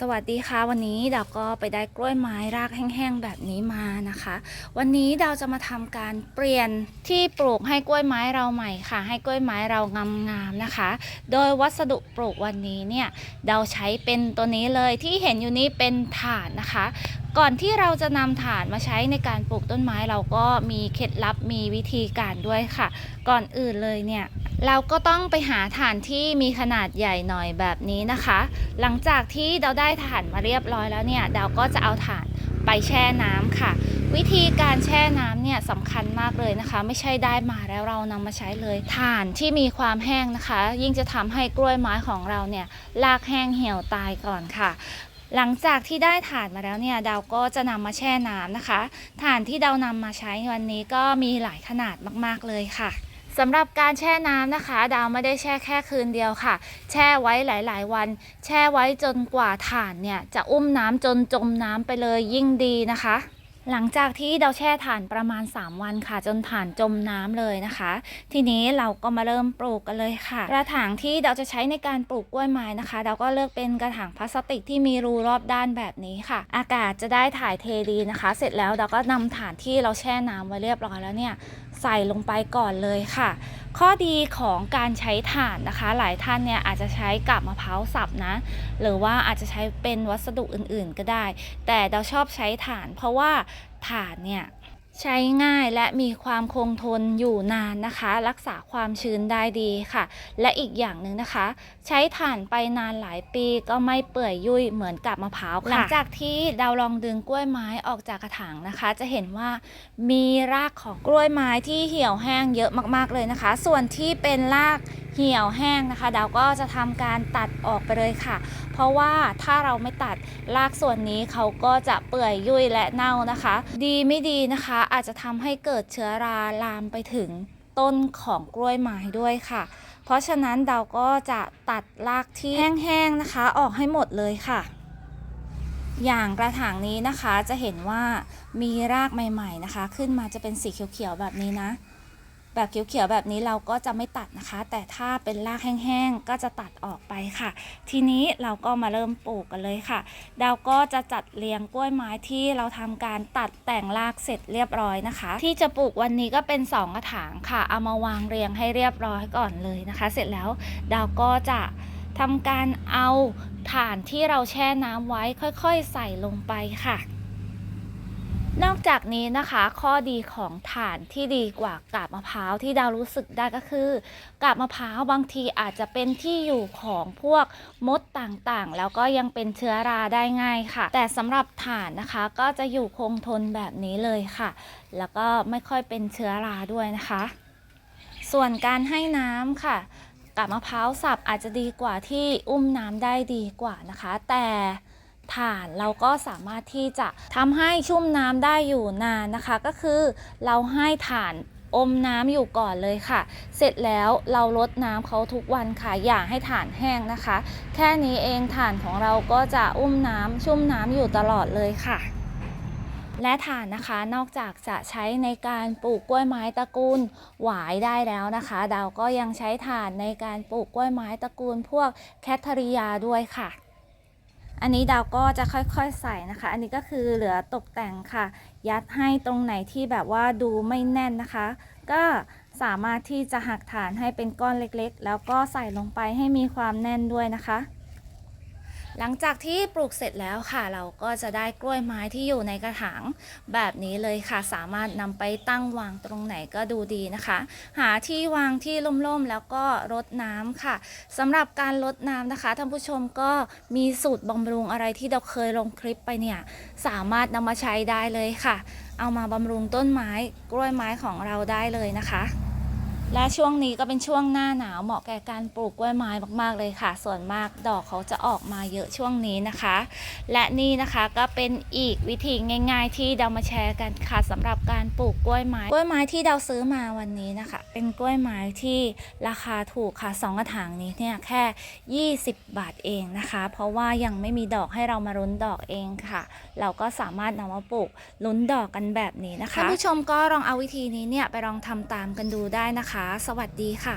สวัสดีค่ะวันนี้ดาวก็ไปได้กล้วยไม้รากแห้งๆแบบนี้มานะคะ วันนี้ดาวจะมาทำการเปลี่ยนที่ปลูกให้กล้วยไม้เราใหม่ค่ะ ให้กล้วยไม้เรางามๆนะคะ โดยวัสดุปลูกวันนี้เนี่ยดาวใช้เป็นตัวนี้เลยที่เห็นอยู่นี้เป็นถ่านนะคะ ก่อนที่เราจะนำถ่านมาใช้ในการปลูกต้นไม้เราก็มีเคล็ดลับมีวิธีการด้วยค่ะ ก่อนอื่นเลยเนี่ยเราก็ต้องไปหาถ่านที่มีขนาดใหญ่หน่อยแบบนี้นะคะ หลังจากที่เราได้ถ่านมาเรียบร้อยแล้วเนี่ยเราก็จะเอาถ่านไปแช่น้ำค่ะ วิธีการแช่น้ำเนี่ยสำคัญมากเลยนะคะ ไม่ใช่ได้มาแล้วเรานำมาใช้เลยถ่านที่มีความแห้งนะคะ ยิ่งจะทำให้กล้วยไม้ของเราเนี่ยรากแห้งเหี่ยวตายก่อนค่ะ หลังจากที่ได้ถ่านมาแล้วเนี่ยดาวก็จะนำมาแช่น้ำนะคะ ถ่านที่ดาวนำมาใช้วันนี้ก็มีหลายขนาดมากๆเลยค่ะสำหรับการแช่น้ำนะคะ ดาวไม่ได้แช่แค่คืนเดียวค่ะ แช่ไว้หลาย ๆ วัน แช่ไว้จนกว่าถ่านเนี่ยจะอุ้มน้ำจนจมน้ำไปเลยยิ่งดีนะคะ หลังจากที่เราแช่ถ่านประมาณ 3 วันค่ะ จนถ่านจมน้ำเลยนะคะ ทีนี้เราก็มาเริ่มปลูกกันเลยค่ะ กระถางที่เราจะใช้ในการปลูกกล้วยไม้นะคะ เราก็เลือกเป็นกระถางพลาสติกที่มีรูรอบด้านแบบนี้ค่ะ อากาศจะได้ถ่ายเทดีนะคะ เสร็จแล้วเราก็นำถ่านที่เราแช่น้ำไว้เรียบร้อยแล้วเนี่ยใส่ลงไปก่อนเลยค่ะ ข้อดีของการใช้ถ่านนะคะ หลายท่านเนี่ยอาจจะใช้กับมะพร้าวสับนะ หรือว่าอาจจะใช้เป็นวัสดุอื่นๆ ก็ได้ แต่เราชอบใช้ถ่านเพราะว่าถ่านเนี่ยใช้ง่ายและมีความคงทนอยู่นานนะคะ รักษาความชื้นได้ดีค่ะ และอีกอย่างหนึ่งนะคะ ใช้ถ่านไปนานหลายปีก็ไม่เปื่อยยุ่ยเหมือนกับมะพร้าวค่ะหลังจากที่เราลองดึงกล้วยไม้ออกจากกระถางนะคะ จะเห็นว่ามีรากของกล้วยไม้ที่เหี่ยวแห้งเยอะมากๆเลยนะคะ ส่วนที่เป็นราก เหี่ยวแห้งนะคะดาวก็จะทำการตัดออกไปเลยค่ะ เพราะว่าถ้าเราไม่ตัดรากส่วนนี้เขาก็จะเปื่อยยุ่ยและเน่านะคะ ดีไม่ดีนะคะ อาจจะทำให้เกิดเชื้อราลามไปถึงต้นของกล้วยไม้ด้วยค่ะ เพราะฉะนั้นเราก็จะตัดรากที่แห้งๆนะคะ ออกให้หมดเลยค่ะ อย่างกระถางนี้นะคะจะเห็นว่ามีรากใหม่ ๆนะคะ ขึ้นมาจะเป็นสีเขียวๆแบบนี้นะ แบบเขียวๆแบบนี้เราก็จะไม่ตัดนะคะ แต่ถ้าเป็นรากแห้งๆก็จะตัดออกไปค่ะ ทีนี้เราก็มาเริ่มปลูกกันเลยค่ะ เราก็จะจัดเรียงกล้วยไม้ที่เราทำการตัดแต่งรากเสร็จเรียบร้อยนะคะ ที่จะปลูกวันนี้ก็เป็นสองกระถางค่ะ เอามาวางเรียงให้เรียบร้อยก่อนเลยนะคะ เสร็จแล้วเราก็จะทำการเอาถ่านที่เราแช่น้ำไว้ค่อยๆ ใส่ลงไปค่ะ นอกจากนี้นะคะข้อดีของถ่านที่ดีกว่ากาบมะพร้าวที่ดาวรู้สึกได้ก็คือกาบมะพร้าวบางทีอาจจะเป็นที่อยู่ของพวกมดต่างๆ แล้วก็ยังเป็นเชื้อราได้ง่ายค่ะ แต่สำหรับถ่านนะคะก็จะอยู่คงทนแบบนี้เลยค่ะ แล้วก็ไม่ค่อยเป็นเชื้อราด้วยนะคะ ส่วนการให้น้ำค่ะกาบมะพร้าวสับอาจจะดีกว่าที่อุ้มน้ำได้ดีกว่านะคะ แต่ ถ่านเราก็สามารถที่จะทำให้ชุ่มน้ำได้อยู่นานนะคะ ก็คือเราให้ถ่านอมน้ำอยู่ก่อนเลยค่ะ เสร็จแล้วเราลดน้ำเขาทุกวันค่ะ อย่าให้ถ่านแห้งนะคะ แค่นี้เองถ่านของเราก็จะอุ้มน้ำชุ่มน้ำอยู่ตลอดเลยค่ะ และถ่านนะคะนอกจากจะใช้ในการปลูกกล้วยไม้ตระกูลหวายได้แล้วนะคะ ดาวก็ยังใช้ถ่านในการปลูกกล้วยไม้ตระกูลพวกแคทเทอริยาด้วยค่ะ อันนี้ดาวก็จะค่อยๆใส่นะคะ อันนี้ก็คือเหลือตกแต่งค่ะ ยัดให้ตรงไหนที่แบบว่าดูไม่แน่นนะคะ ก็สามารถที่จะหักฐานให้เป็นก้อนเล็กๆ แล้วก็ใส่ลงไปให้มีความแน่นด้วยนะคะ หลังจากที่ปลูกเสร็จแล้วค่ะ เราก็จะได้กล้วยไม้ที่อยู่ในกระถางแบบนี้เลยค่ะ สามารถนำไปตั้งวางตรงไหนก็ดูดีนะคะ หาที่วางที่ร่มๆแล้วก็รดน้ำค่ะสำหรับการรดน้ำนะคะท่านผู้ชมก็มีสูตรบำรุงอะไรที่เราเคยลงคลิปไปเนี่ยสามารถนำมาใช้ได้เลยค่ะ เอามาบำรุงต้นไม้กล้วยไม้ของเราได้เลยนะคะ และช่วงนี้ก็เป็นช่วงหน้าหนาวเหมาะแก่การปลูกกล้วยไม้มากๆเลยค่ะ ส่วนมากดอกเขาจะออกมาเยอะช่วงนี้นะคะ และนี่นะคะก็เป็นอีกวิธีง่าย ๆ ที่เรามาแชร์กันค่ะสำหรับการปลูกกล้วยไม้ กล้วยไม้ที่เราซื้อมาวันนี้นะคะ เป็นกล้วยไม้ที่ราคาถูกค่ะสองกระถางนี้เนี่ยแค่ 20 บาทเองนะคะ เพราะว่ายังไม่มีดอกให้เรามารุ้นดอกเองค่ะ เราก็สามารถนำมาปลูกลุ้นดอกกันแบบนี้นะคะท่านผู้ชมก็ลองเอาวิธีนี้เนี่ยไปลองทำตามกันดูได้นะคะสวัสดีค่ะ